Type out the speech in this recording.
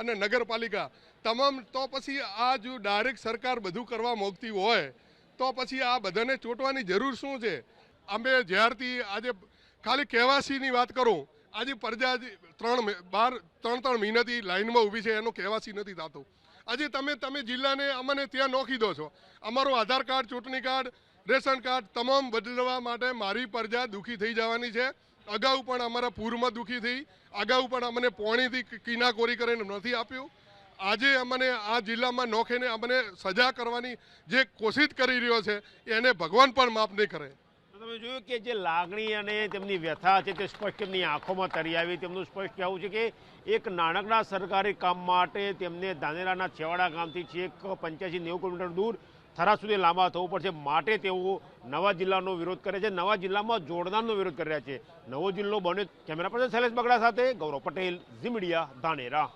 અને નગરપાલિકા. તમામ, તો પછી આ જો ડાયરેક્ટ સરકાર બધું કરવા માગતી હોય, તો પછી આ બધાને ચોંટવાની જરૂર શું છે? અમે જ્યારથી આજે ખાલી કહેવાસીની વાત કરું, આજે પ્રજા ત્રણ બાર, ત્રણ ત્રણ મહિનાથી લાઇનમાં ઊભી છે, એનો કહેવાસી નથી થતો. આજે તમે તમે જિલ્લાને અમને ત્યાં નોખી દો છો. અમારું આધાર કાર્ડ, ચૂંટણી કાર્ડ રેશન કાર્ડ તમામ બદલવા માટે મારી પ્રજા દુઃખી થઈ જવાની છે. અગાઉ પણ અમારા પૂરમાં દુઃખી થઈ. અગાઉ પણ અમને પોણીથી કિનાકોરી કરીને નથી આપ્યું. આજે અમને આ જિલ્લામાં નોખીને અમને સજા કરવાની જે કોશિશ કરી રહ્યો છે, એને ભગવાન પણ માફ નહીં કરે. તમે જોયું કે જે લાગણી અને તેમની વ્યથા છે તે સ્પષ્ટ તેમની આંખોમાં તરી આવી. તેમનું સ્પષ્ટ કહેવું છે કે એક નાનકડા સરકારી કામ માટે તેમને ધાનેરાના છેવાડા ગામથી છેક પંચ્યાસી નેવું કિલોમીટર દૂર થરા સુધી લાંબા થવું પડશે. માટે તેઓ નવા જિલ્લાનો વિરોધ કરે છે. નવા જિલ્લામાં જોડદારનો વિરોધ કરી રહ્યા છે. નવો જિલ્લો બન્યો. કેમેરા પર્સન શૈલેષ બગડા સાથે ગૌરવ પટેલ, ઝી મીડિયા, ધાનેરા.